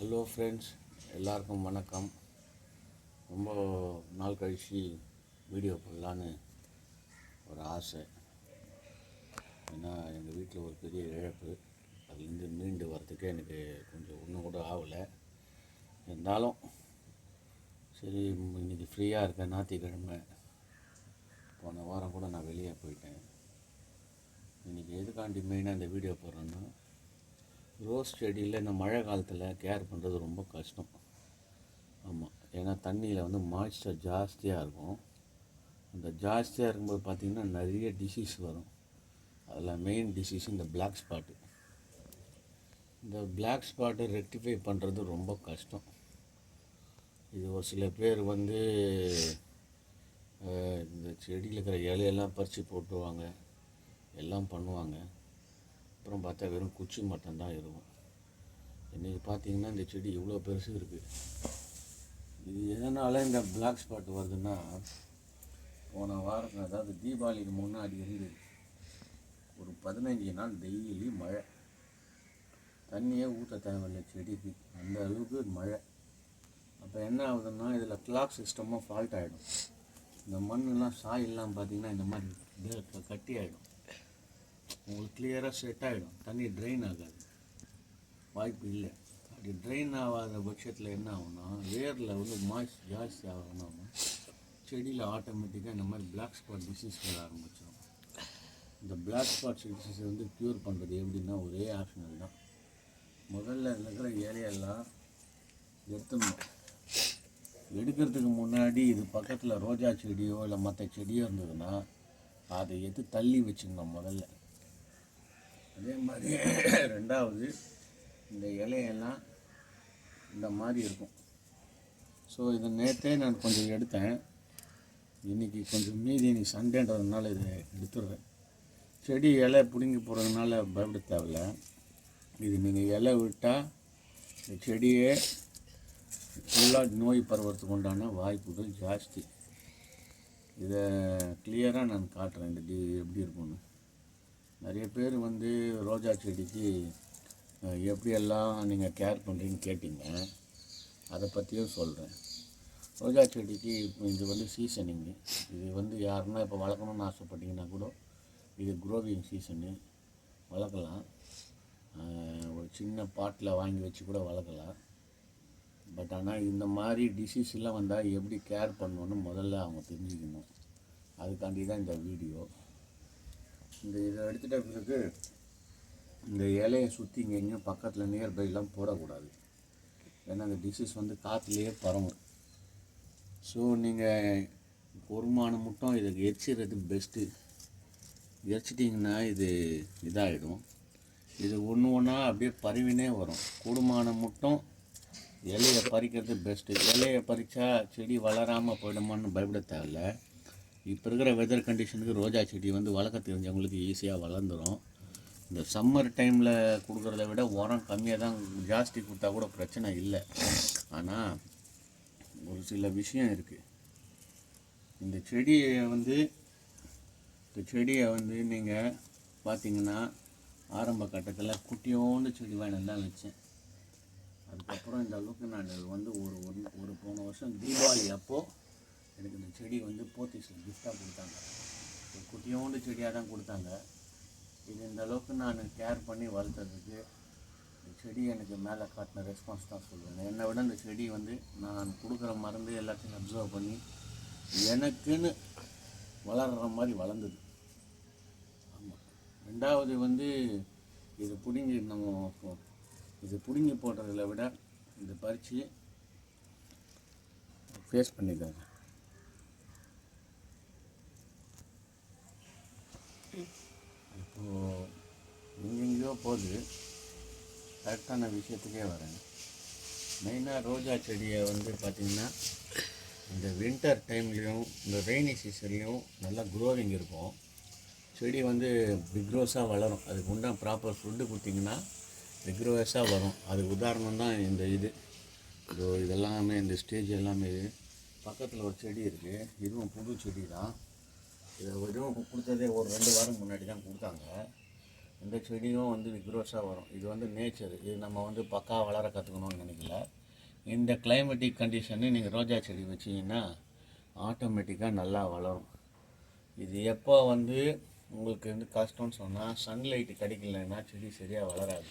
Hello friends எல்லாருக்கும் வணக்கம். ரொம்ப நாள் கழிச்சு வீடியோ போடலான்னு ஒரு ஆசை. ஏன்னா எங்கள் வீட்டில் ஒரு பெரிய இழப்பு. அதுலேருந்து மீண்டு வரதுக்கே எனக்கு கொஞ்சம் ஒன்றும் கூட ஆகலை. இருந்தாலும் சரி இன்றைக்கி ஃப்ரீயாக இருக்கேன். ஞாயிற்றுக்கிழமை. போன வாரம் கூட நான் வெளியே போயிட்டேன். இன்றைக்கி எதுக்காண்டி மெயினாக இந்த வீடியோ போடுறேன்னா ரோஸ் செடியில் இந்த மழை காலத்தில் கேர் பண்ணுறது ரொம்ப கஷ்டம். ஆமாம் ஏன்னா தண்ணியில் வந்து மாய்ஸ்சர் ஜாஸ்தியாக இருக்கும். அந்த ஜாஸ்தியாக இருக்கும்போது பார்த்திங்கன்னா நிறைய டிசீஸ் வரும். அதில் மெயின் டிசீஸ் இந்த பிளாக் ஸ்பாட்டு இந்த பிளாக் ஸ்பாட்டை ரெக்டிஃபை பண்ணுறது ரொம்ப கஷ்டம். இது ஒரு சில பேர் வந்து இந்த செடியில் இருக்கிற இலையெல்லாம் பறித்து போட்டுருவாங்க. எல்லாம் பண்ணுவாங்க. பக்கம் பார்த்தா வெறும் குச்சி மட்டும்தான் இருக்கும். இன்றைக்கி பார்த்தீங்கன்னா இந்த செடி இவ்வளோ பெருசு இருக்குது இது எதனால் இந்த பிளாக் ஸ்பாட் வருதுன்னா போன வாரம் அதாவது தீபாவளிக்கு முன்னாடி இருந்து ஒரு பதினஞ்சு நாள் டெய்லி மழை. தண்ணியே ஊற்ற தேவையில்லை செடிக்கு. அந்த அளவுக்கு மழை. அப்போ என்ன ஆகுதுன்னா இதில் கிளாக் சிஸ்டமும் ஃபால்ட் ஆகிடும் இந்த மண்ணெல்லாம் சாயெல்லாம் பார்த்தீங்கன்னா இந்த மாதிரி கட்டி ஆகிடும் உங்களுக்கு கிளியராக செட் ஆகிடும் தண்ணி ட்ரெயின் ஆகாது வாய்ப்பு இல்லை அப்படி ட்ரெயின் ஆகாத பட்சத்தில் என்ன ஆகும்னா வேரில் வந்து மாய்ஸ் ஜாஸ்தி ஆகணும்னா செடியில் ஆட்டோமேட்டிக்காக இந்த மாதிரி பிளாக் ஸ்பாட் டிசீஸ் வர ஆரம்பிச்சிடும் இந்த பிளாக் ஸ்பாட் டிசீஸ் வந்து க்யூர் பண்ணுறது எப்படின்னா ஒரே ஆப்ஷனல் தான் முதல்ல இருக்கிற இலையெல்லாம் எடுத்துடணும் எடுக்கிறதுக்கு முன்னாடி இது பக்கத்தில் ரோஜா செடியோ இல்லை மற்ற செடியோ இருந்ததுன்னா அதை எடுத்து தள்ளி வச்சுக்கணும் முதல்ல அதே மாதிரி ரெண்டாவது இந்த இலையெல்லாம் இந்த மாதிரி இருக்கும். ஸோ இதை நேற்றே நான் கொஞ்சம் எடுத்தேன். இன்னைக்கு கொஞ்சம் மீதி இன்னைக்கு சண்டேன்றதுனால இதை எடுத்துடுறேன் செடி இலை பிடுங்கி போகிறதுனால பயப்பட தேவையில்ல. இது நீங்கள் இலை விட்டால் இந்த செடியே ஃபுல்லாக நோய் பரவறதுக்கு உண்டான வாய்ப்புகள் ஜாஸ்தி. இதை கிளியராக நான் காட்டுறேன். இந்த எப்படி இருக்கும்னு. நிறைய பேர் வந்து ரோஜா செடிக்கு எப்படியெல்லாம் நீங்கள் கேர் பண்ணுறீங்கன்னு கேட்டீங்க. அதை பற்றியும் சொல்கிறேன் ரோஜா செடிக்கு இப்போ இது வந்து சீசனிங்கு இது வந்து யாருன்னா இப்போ வளர்க்கணும்னு ஆசைப்பட்டீங்கன்னா கூட இது குரோவிங் சீசனு வளர்க்கலாம். ஒரு சின்ன பாட்டில் வாங்கி வச்சு கூட வளர்க்கலாம். பட் ஆனால் இந்த மாதிரி டிசீஸ்லாம் வந்தால் எப்படி கேர் பண்ணணும்னு முதல்ல அவங்க தெரிஞ்சுக்கணும். அதுக்காண்டி தான் இந்த வீடியோ இந்த இதை எடுத்துட்ட பிறகு இந்த இலையை சுற்றி இங்கே எங்கேயும் பக்கத்தில் நியர்பைலாம் போடக்கூடாது. ஏன்னா அந்த டிசீஸ் வந்து காற்றுலேயே பரவும். ஸோ நீங்கள் பொறுமான மட்டும் இதை எரிச்சிடுறது பெஸ்ட்டு எரிச்சிட்டிங்கன்னா இது இதாகிடும் இது ஒன்று ஒன்றா அப்படியே பறிவினே வரும். கூடுமான மட்டும் இலையை பறிக்கிறது பெஸ்ட்டு இலையை பறித்தா செடி வளராமல் போயிடுமான்னு பயப்பட தேவையில்ல. இப்போ இருக்கிற வெதர் கண்டிஷனுக்கு ரோஜா செடி வந்து வளர்க்க தெரிஞ்சவங்களுக்கு ஈஸியாக வளர்ந்துடும் இந்த சம்மர் டைமில் கொடுக்குறத விட உரம் கம்மியாக தான் ஜாஸ்தி கொடுத்தா கூட பிரச்சனை இல்லை. ஆனால் ஒரு சில விஷயம் இருக்குது இந்த செடியை வந்து இந்த செடியை வந்து நீங்கள் பார்த்தீங்கன்னா ஆரம்ப கட்டத்தில் குட்டியோண்டு செடி வாங்கிட்டு தான் வச்சேன். அதுக்கப்புறம் இந்த அளவுக்கு நான் வந்து ஒரு ஒரு ஒரு போன வருஷம் தீபாவளி அப்போது எனக்கு இந்த செடி வந்து போர்த்துகீஸில் கிஃப்டாக கொடுத்தாங்க. ஒரு குட்டியோண்டு செடியாக தான் கொடுத்தாங்க. இது இந்த அளவுக்கு நான் கேர் பண்ணி வளர்த்ததுக்கு இந்த செடி எனக்கு மேலே காட்டின ரெஸ்பான்ஸ் தான் சொல்லுவேன். என்னை விட இந்த செடி வந்து நான் கொடுக்குற மருந்து எல்லாத்தையும் அப்சர்வ் பண்ணி எனக்குன்னு வளர்கிற மாதிரி வளர்ந்தது. ஆமாம் ரெண்டாவது வந்து இது பிடுங்கி நம்ம இது பிடுங்கி போடுறதில் விட இது பறித்து ஃபேஸ் பண்ணிக்காங்க. எங்கெங்கேயோ போகுது கரெக்டான விஷயத்துக்கே வரேன். மெயினாக ரோஜா செடியை வந்து பார்த்திங்கன்னா இந்த வின்டர் டைம்லேயும் இந்த ரெய்னி சீசன்லேயும் நல்லா க்ரோவிங் இருக்கும். செடி வந்து பிக்ரோஸாக வளரும். அதுக்கு உண்டான ப்ராப்பர் ஃபுட்டு கொடுத்தீங்கன்னா பிக்ரோஸாக வரும். அதுக்கு உதாரணம் தான் இந்த இது. இதோ இதெல்லாமே இந்த ஸ்டேஜ் எல்லாமே. பக்கத்தில் ஒரு செடி இருக்குது இதுவும் புது செடி தான். இதை வெறும் கொடுத்ததே ஒரு ரெண்டு வாரம் முன்னாடி தான் கொடுத்தாங்க. இந்த செடியும் வந்து விக்ரோஸாக வரும். இது வந்து நேச்சர் இது நம்ம வந்து பக்கா வளர கற்றுக்கணும்னு நினைக்கல. இந்த கிளைமேட்டிக் கண்டிஷனு நீங்கள் ரோஜா செடி வச்சிங்கன்னா ஆட்டோமேட்டிக்காக நல்லா வளரும். இது எப்போ வந்து உங்களுக்கு வந்து கஷ்டம்னு சொன்னால் சன்லைட் கிடைக்கலன்னா செடி சரியாக வளராது.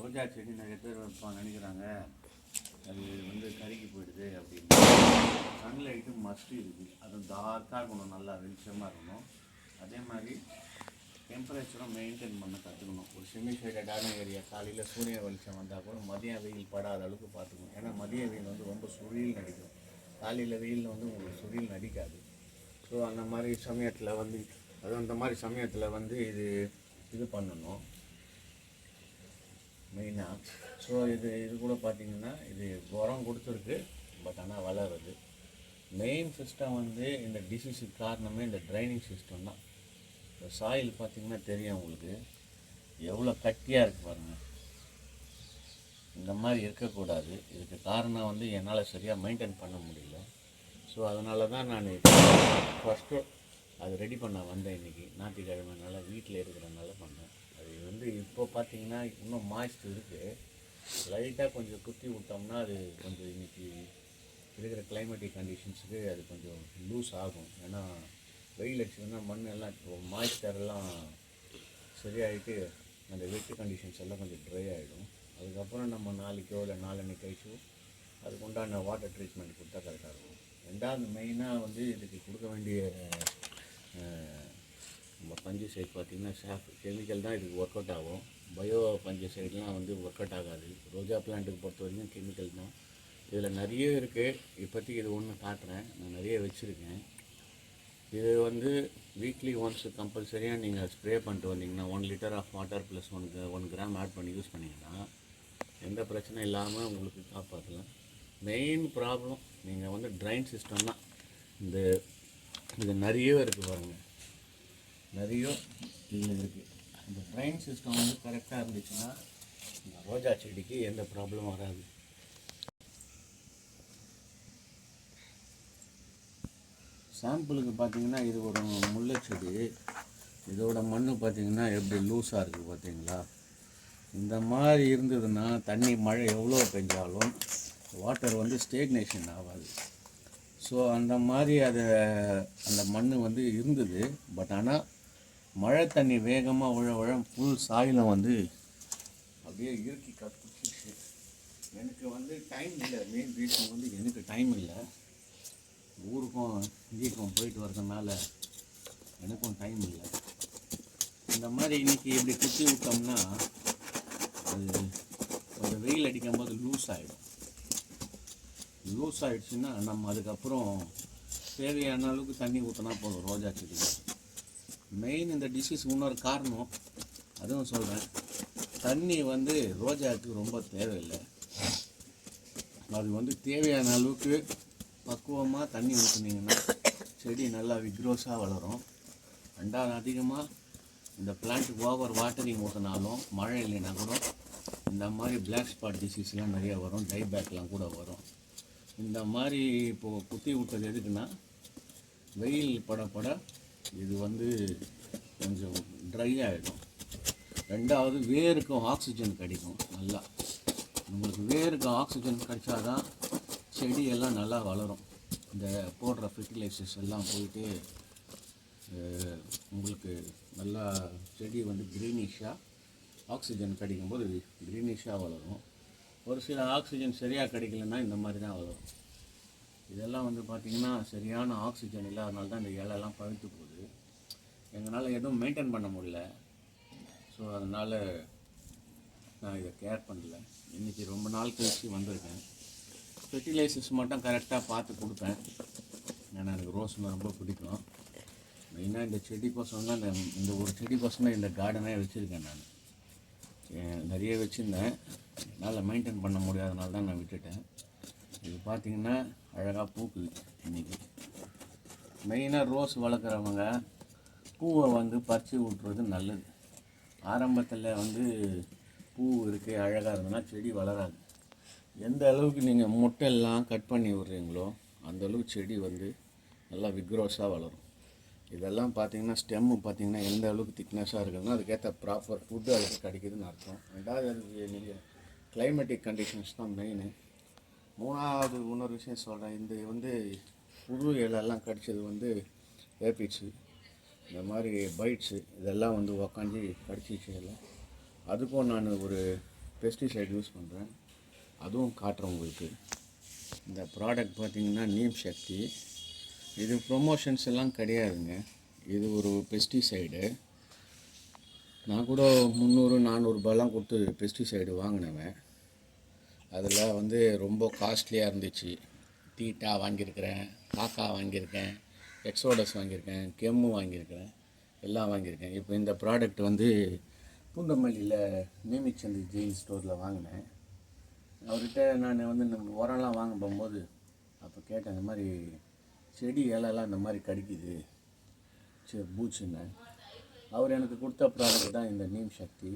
ரோஜா செடி நிறைய பேர் வைப்பாங்க நினைக்கிறாங்க. அது வந்து கருகி போயிடுது அப்படின்னு. சன்லைட்டு மஸ்ட்டு இருக்குது அது டார்க்காக இருக்கணும் நல்லா வெளிச்சமாக இருக்கணும். அதே மாதிரி டெம்பரேச்சரும் மெயின்டைன் பண்ண கற்றுக்கணும் ஒரு செமி ஷேடடான ஏரியா காலையில் சூரிய வெளிச்சம் வந்தால் கூட மதியம் வெயில் படாத அளவுக்கு பார்த்துக்கணும். ஏன்னா மதிய வெயில் வந்து ரொம்ப சுழில் நடிக்கும். காலையில் வெயிலில் வந்து உங்களுக்கு சுழில் நடிக்காது. ஸோ அந்த மாதிரி சமயத்தில் வந்து அது அந்த மாதிரி சமயத்தில் வந்து இது இது பண்ணணும். மெயினாக ஸோ இது இது கூட பார்த்தீங்கன்னா இது உரம் கொடுத்துருக்கு. பட் ஆனால் வளருது மெயின் சிஸ்டம் வந்து இந்த டிசீஸுக்கு காரணமே இந்த ட்ரைனிங் சிஸ்டம் தான். இந்த சாயில் பார்த்திங்கன்னா தெரியும் உங்களுக்கு. எவ்வளோ கட்டியாக இருக்குது பாருங்கள் இந்த மாதிரி இருக்கக்கூடாது. இதுக்கு காரணம் வந்து என்னால் சரியாக மெயின்டைன் பண்ண முடியல. ஸோ அதனால தான் நான் ஃபஸ்ட்டு அது ரெடி பண்ண வந்தேன் இன்றைக்கி ஞாயிற்றுக்கிழமைனால வீட்டில் இருக்கிறனால பண்ணேன். அது வந்து இப்போ பார்த்தீங்கன்னா இன்னும் மாய்ஸ்ட் இருக்குது லைட்டாக கொஞ்சம் குத்தி விட்டோம்னா அது கொஞ்சம் இன்னைக்கு இருக்கிற கிளைமேட்டிக் கண்டிஷன்ஸுக்கு அது கொஞ்சம் லூஸ் ஆகும். ஏன்னா வெயில் அடிச்சதுன்னா மண் எல்லாம் மாய்ஸ்டர் எல்லாம் சரியாயிட்டு அந்த வெட்டு கண்டிஷன்ஸ் எல்லாம் கொஞ்சம் ட்ரை ஆகிடும் அதுக்கப்புறம் நம்ம நாளைக்கோ இல்லை நாளன்னைக்கு கழிச்சோ அதுக்கு உண்டான வாட்டர் ட்ரீட்மெண்ட் கொடுத்தா கரெக்டாக இருக்கும். ரெண்டாவது மெயினாக வந்து இதுக்கு கொடுக்க வேண்டிய நம்ம பஞ்சு சைட் பார்த்திங்கன்னா ஷாஃப் கெமிக்கல் தான் இதுக்கு ஒர்க் அவுட் ஆகும். பயோ பஞ்சு சைட்லாம் வந்து ஒர்க் அவுட் ஆகாது. ரோஜா பிளான்ட்டுக்கு பொறுத்த வரைக்கும் கெமிக்கல் தான். இதில் நிறைய இருக்குது இப்போதைக்கு இது ஒன்று காட்டுறேன். நான் நிறைய வச்சுருக்கேன். இது வந்து வீக்லி ஒன்ஸ் கம்பல்சரியாக நீங்கள் ஸ்ப்ரே பண்ணிட்டு வந்தீங்கன்னா one litre of water plus one one gram add பண்ணி யூஸ் பண்ணிங்கன்னா எந்த பிரச்சனையும் இல்லாமல் உங்களுக்கு காப்பாற்றலாம் மெயின் ப்ராப்ளம் நீங்கள் வந்து ட்ரைன் சிஸ்டம் தான். இந்த இது நிறைய இருக்குது பாருங்கள் நிறைய இதில் இருக்குது இந்த ட்ரைன் சிஸ்டம் வந்து கரெக்டாக இருந்துச்சுன்னா இந்த ரோஜா செடிக்கு எந்த ப்ராப்ளமும் வராது. சாம்பிளுக்கு பார்த்தீங்கன்னா இது ஒரு முல்லை செடி. இதோட மண் பார்த்தீங்கன்னா எப்படி லூஸாக இருக்குது பார்த்தீங்களா இந்த மாதிரி இருந்ததுன்னா தண்ணி மழை எவ்வளோ பெஞ்சாலும் வாட்டர் வந்து ஸ்டேக்னேஷன் ஆகாது. ஸோ அந்த மாதிரி அதை அந்த மண் வந்து இருந்தது. பட் ஆனால் மழை தண்ணி வேகமாக உழ உழ புல் சாயிலம் வந்து அப்படியே இறுக்கி கற்றுச்சு எனக்கு வந்து டைம் இல்லை. மெயின் ரீசன் வந்து எனக்கு டைம் இல்லை. ஊருக்கும் இங்கேக்கும் போயிட்டு வரதுனால எனக்கும் டைம் இல்லை. இந்த மாதிரி இன்றைக்கி இப்படி குத்தி விட்டோம்னா அது கொஞ்சம் வெயில் அடிக்கும் போது லூஸ் ஆகிடும் லூஸ் ஆகிடுச்சுன்னா நம்ம அதுக்கப்புறம் தேவையான அளவுக்கு தண்ணி ஊற்றினா போதும் ரோஜா செடிக்கு. மெயின் இந்த டிசீஸ் இன்னொரு காரணம். அதுவும் சொல்கிறேன் தண்ணி வந்து ரோஜாவுக்கு ரொம்ப தேவையில்லை. அது வந்து தேவையான அளவுக்கு பக்குவமாக தண்ணி ஊற்றுனீங்கன்னா செடி நல்லா விக்ரோஸாக வளரும். ரெண்டாவது அதிகமாக இந்த பிளான்ட்டுக்கு ஓவர் வாட்டரிங் ஊற்றினாலும் மழை இல்லைன்னா கூட இந்த மாதிரி பிளாக் ஸ்பாட் டிசீஸ்லாம் நிறைய வரும். டைபேக்லாம் கூட வரும். இந்த மாதிரி இப்போது குத்தி விட்டது எதுக்குன்னா வெயில் பட பட இது வந்து கொஞ்சம் ட்ரை ஆகிடும் ரெண்டாவது வேருக்கும் ஆக்சிஜன் கிடைக்கும் நல்லா. உங்களுக்கு வேருக்கு ஆக்சிஜன் கிடைச்சாதான் தான் செடியெல்லாம் நல்லா வளரும். இந்த போடுற ஃபெர்டிலைசர்ஸ் எல்லாம் போயிட்டு உங்களுக்கு நல்லா செடி வந்து க்ரீனிஷாக ஆக்சிஜன் கிடைக்கும்போது க்ரீனிஷாக வளரும். ஒரு சில ஆக்சிஜன் சரியாக கிடைக்கலன்னா இந்த மாதிரி தான் வளரும். இதெல்லாம் வந்து பார்த்திங்கன்னா சரியான ஆக்சிஜன் இல்லாதனால தான் இந்த இலையெல்லாம் பழுத்து போகுது. எங்களால் எதுவும் மெயின்டைன் பண்ண முடியல. ஸோ அதனால் நான் இதை கேர் பண்ணல. இன்றைக்கி ரொம்ப நாள் கழிச்சு வந்திருக்கேன். ஃபெர்டிலைசர்ஸ் மட்டும் கரெக்டாக பார்த்து கொடுப்பேன். ஏன்னா எனக்கு ரோஸ்னா ரொம்ப பிடிக்கும். மெயினாக இந்த செடிக்கோசம் தான் இந்த இந்த ஒரு செடி தான் இந்த கார்டனே வச்சுருக்கேன் நான். நிறைய வச்சுருந்தேன். என்னால் மெயின்டைன் பண்ண முடியாதனால தான் நான் விட்டுட்டேன். இது பார்த்தீங்கன்னா அழகாக பூக்குது இன்றைக்கி மெயினாக ரோஸ் வளர்க்குறவங்க பூவை வந்து பறித்து விட்றது நல்லது. ஆரம்பத்தில் வந்து பூ இருக்குது அழகாக இருந்ததுன்னா செடி வளராது. எந்த அளவுக்கு நீங்கள் முட்டையெல்லாம் கட் பண்ணி விட்றீங்களோ அந்தளவுக்கு செடி வந்து நல்லா விக்ரோஸாக வளரும். இதெல்லாம் பார்த்தீங்கன்னா ஸ்டெம்மு பார்த்தீங்கன்னா எந்த அளவுக்கு திக்னஸாக இருக்குதுன்னா அதுக்கேற்ற ப்ராப்பர் ஃபுட்டு அதுக்கு கிடைக்குதுன்னு அர்த்தம். ரெண்டாவது அதுக்கு நீங்கள் கிளைமேட்டிக் கண்டிஷன்ஸ் தான் மெயினு மூணாவது இன்னொரு விஷயம் சொல்கிறேன் இந்த வந்து புது இலையெல்லாம் கடிச்சது வந்து வேப்பிச்சு. இந்த மாதிரி பைட்ஸு இதெல்லாம் வந்து உக்காஞ்சி கடிச்சிச்சு எல்லாம் அதுக்கும் நான் ஒரு பெஸ்டிசைட் யூஸ் பண்ணுறேன் அதுவும் காட்டுறேன் உங்களுக்கு. இந்த ப்ராடக்ட் பார்த்தீங்கன்னா நீம் சக்தி. இது ப்ரொமோஷன்ஸ் எல்லாம் கிடையாதுங்க. இது ஒரு பெஸ்டிசைடு நான் கூட முந்நூறு நானூறுபாலாம் கொடுத்து பெஸ்டிசைடு வாங்கினேன் அதில் வந்து ரொம்ப காஸ்ட்லியாக இருந்துச்சு. டீட்டா வாங்கியிருக்கிறேன் காக்கா வாங்கியிருக்கேன். எக்ஸோடஸ் வாங்கியிருக்கேன் கெம்மு வாங்கியிருக்கிறேன் எல்லாம் வாங்கியிருக்கேன். இப்போ இந்த ப்ராடக்ட் வந்து பூந்தமல்லியில் மீமிச்சந்தி ஜெயின் ஸ்டோரில் வாங்கினேன். அவர்கிட்ட நான் வந்து இந்த உரம்லாம் வாங்க போகும்போது அப்போ கேட்டேன் இந்த மாதிரி செடி இலைலாம் இந்த மாதிரி கடிக்குது. சரி பூச்சுன்னு. அவர் எனக்கு கொடுத்த ப்ராடக்ட் தான் இந்த நீம் சக்தி.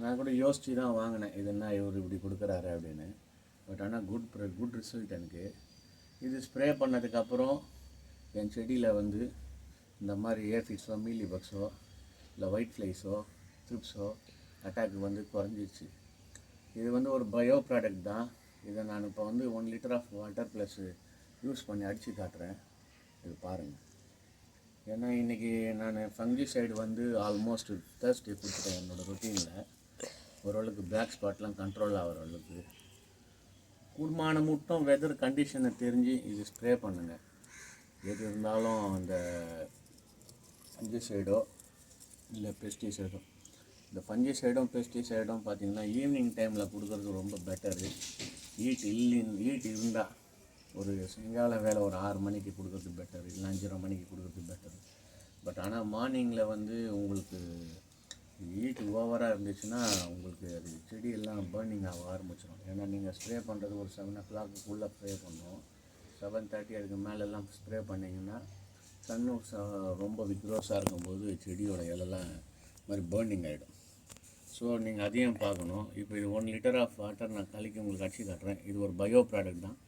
நான் கூட யோசித்து தான் வாங்கினேன் இது என்ன இவர் இப்படி கொடுக்குறாரு? அப்படின்னு. பட் ஆனால் குட் குட் ரிசல்ட் எனக்கு. இது ஸ்ப்ரே பண்ணதுக்கப்புறம் என் செடியில் வந்து இந்த மாதிரி ஏஃபிட்ஸோ மீலி பக்ஸோ இல்லை ஒயிட் ஃப்ளைஸோ ட்ரிப்ஸோ அட்டாக் வந்து குறைஞ்சிருச்சு. இது வந்து ஒரு பயோ ப்ராடக்ட் தான். இதை நான் இப்போ வந்து one litre of water plus use பண்ணி அடித்து காட்டுறேன். இது பாருங்கள் ஏன்னா இன்றைக்கி நான் ஃபங்கி சைடு வந்து ஆல்மோஸ்ட் தேர்ஸ்டே கொடுத்துட்டேன் என்னோடய ரொட்டீனில் ஓரளவுக்கு பிளாக் ஸ்பாட்லாம் கண்ட்ரோல் ஆகிற அளவுக்கு. கூடுமான மட்டும் வெதர் கண்டிஷனை தெரிஞ்சு இது ஸ்ப்ரே பண்ணுங்கள் எது இருந்தாலும் அந்த ஃபங்கிசைடோ இல்லை பெஸ்டிசைடோ இந்த ஃபங்கிசைடும் பெஸ்டிசைடும் பார்த்தீங்கன்னா ஈவினிங் டைமில் கொடுக்கறது ரொம்ப பெட்டரு ஹீட் இல்லின் ஹீட் இருந்தால் ஒரு சாயங்கால வேலை ஒரு ஆறு மணிக்கு கொடுக்குறது பெட்டர் இல்லை அஞ்சரை மணிக்கு கொடுக்கறது பெட்டர் பட் ஆனால் மார்னிங்கில் வந்து உங்களுக்கு ஹீட் ஓவராக இருந்துச்சுன்னா உங்களுக்கு அது செடியெல்லாம் பேர்னிங் ஆக ஆரம்பிச்சிடும் ஏன்னா நீங்கள் ஸ்ப்ரே பண்ணுறது ஒரு செவன் ஓ கிளாக்குள்ளே ஸ்ப்ரே பண்ணுவோம் செவன் தேர்ட்டி அதுக்கு மேலெல்லாம் ஸ்ப்ரே பண்ணிங்கன்னா சன்னு ச- ரொம்ப விக்ரோஸாக இருக்கும்போது செடியோட இலெல்லாம் இது மாதிரி பேர்னிங் ஆகிடும் ஸோ நீங்கள் அதையும் பார்க்கணும். இப்போ இது ஒன் லிட்டர் ஆஃப் வாட்டர் நான் கலக்கி உங்களுக்கு அடிச்சு காட்டுறேன். இது ஒரு பயோ ப்ராடக்ட் தான்.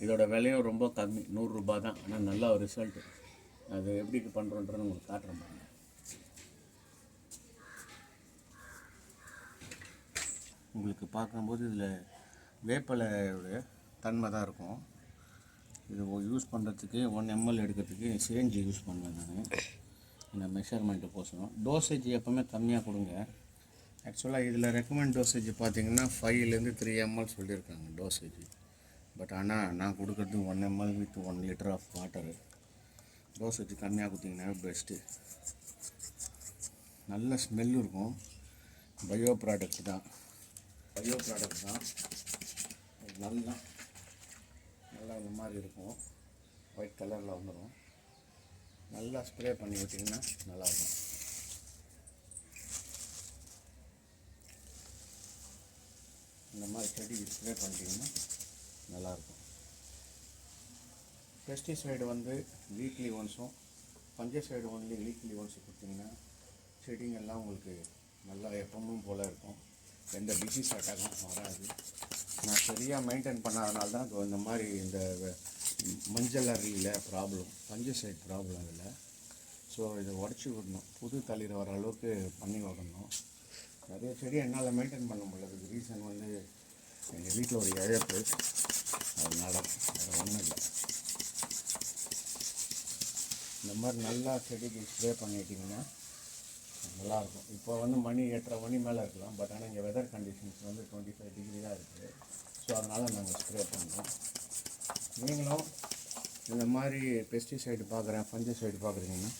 இதோட விலையும் ரொம்ப கம்மி. நூறுரூபா தான். ஆனால் நல்ல ஒரு ரிசல்ட் அது எப்படி பண்ணுறோன்றது உங்களுக்கு காட்டுறேன் பாருங்க. உங்களுக்கு பார்க்கும்போது இதில் வேப்பலையோட தன்மை தான் இருக்கும். இது யூஸ் பண்ணுறதுக்கு ஒன் எம்எல் எடுக்கிறதுக்கு சேஞ்சு யூஸ் பண்ணுவேன் நான். இந்த மெஷர்மெண்ட்டு போசணும். டோசேஜ் எப்போவுமே கம்மியாக கொடுங்க. ஆக்சுவலாக இதில் ரெக்கமெண்ட் டோசேஜ் பார்த்தீங்கன்னா ஃபைவ்லேருந்து த்ரீ எம்எல் சொல்லியிருக்காங்க டோசேஜ் பட் ஆனால் நான் கொடுக்குறது one ml with one litre of water dosage கம்மியாக கொடுத்தீங்கன்னா பெஸ்ட்டு நல்ல ஸ்மெல் இருக்கும். பயோ ப்ராடக்ட் தான். பயோ ப்ராடக்ட் தான். நல்லா நல்லா இந்த மாதிரி இருக்கும். ஒயிட் கலரில் வந்துடும் நல்லா ஸ்ப்ரே பண்ணி விட்டிங்கன்னா நல்லாயிருக்கும். இந்த மாதிரி செடி ஸ்ப்ரே பண்ணிட்டீங்கன்னா நல்லாயிருக்கும். பெஸ்டிசைடு வந்து வீக்லி ஒன்ஸும் பஞ்சசைடு ஒன்லி வீக்லி ஒன்ஸ் கொடுத்தீங்கன்னா செடிங்கெல்லாம் உங்களுக்கு நல்லா எப்பவும் போல் இருக்கும். எந்த டிசீஸ் அட்டாக்கும் வராது. நான் சரியாக மெயின்டைன் பண்ணாதனால தான் இப்போ இந்த மாதிரி இந்த மஞ்சள் அரியில் ப்ராப்ளம் பஞ்சசைட் ப்ராப்ளம் அதில். ஸோ இதை உடச்சி விடணும். புது தளிர் வர அளவுக்கு பண்ணி விடணும் நிறைய செடி என்னால் மெயின்டைன் பண்ண முடியல. அதுக்கு ரீசன் வந்து எங்கள் வீட்டில் ஒரு இழப்பு. அதனால் வேறு ஒன்றும் இல்லை. இந்த மாதிரி நல்லா செடிக்கு ஸ்ப்ரே பண்ணிட்டீங்கன்னா நல்லாயிருக்கும். இப்போ வந்து மணி எட்டரை மணி மேலே இருக்கலாம். பட் ஆனால் இங்கே வெதர் கண்டிஷன்ஸ் வந்து டுவெண்ட்டி ஃபைவ் டிகிரி தான் இருக்குது ஸோ அதனால் நாங்கள் ஸ்ப்ரே பண்ணுறோம் நீங்களும் இந்த மாதிரி பெஸ்டிசைடு பார்க்குறேன் ஃபஞ்சசைடு பார்க்குறீங்கன்னா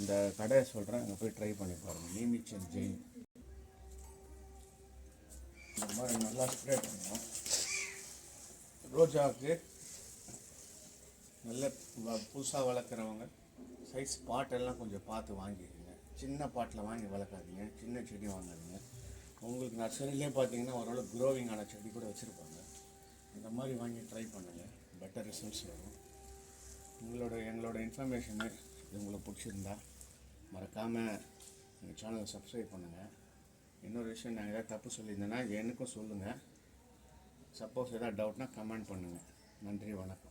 இந்த கடையை சொல்கிறேன் அங்கே போய் ட்ரை பண்ணி பாருங்கள் நீமிச்சன் ஜெயின் இந்த மாதிரி நல்லா ஸ்ப்ரே பண்ணுவோம் ரோஜாவுக்கு நல்ல புதுசாக வளர்க்குறவங்க சைஸ் பாட்டெல்லாம் கொஞ்சம் பார்த்து வாங்கி சின்ன பாட்டில் வாங்கி வளர்க்காதீங்க சின்ன செடி வாங்காதீங்க. உங்களுக்கு நர்சரிலே பார்த்தீங்கன்னா ஓரளவு க்ரோவிங் ஆன செடி கூட வச்சுருப்பாங்க. இந்த மாதிரி வாங்கி ட்ரை பண்ணுங்கள் பெட்டர் ரிசல்ட்ஸ் வரும். உங்களோட எங்களோட இன்ஃபர்மேஷனு உங்களுக்கு பிடிச்சிருந்தா மறக்காமல் எங்கள் சேனலை சப்ஸ்கிரைப் பண்ணுங்கள் இன்னொரு விஷயம் நான் ஏதாவது தப்பு சொல்லியிருந்தேன்னா எனக்கும் சொல்லுங்கள் சப்போஸ் ஏதாவது டவுட்னா கமெண்ட் பண்ணுங்கள் நன்றி வணக்கம்.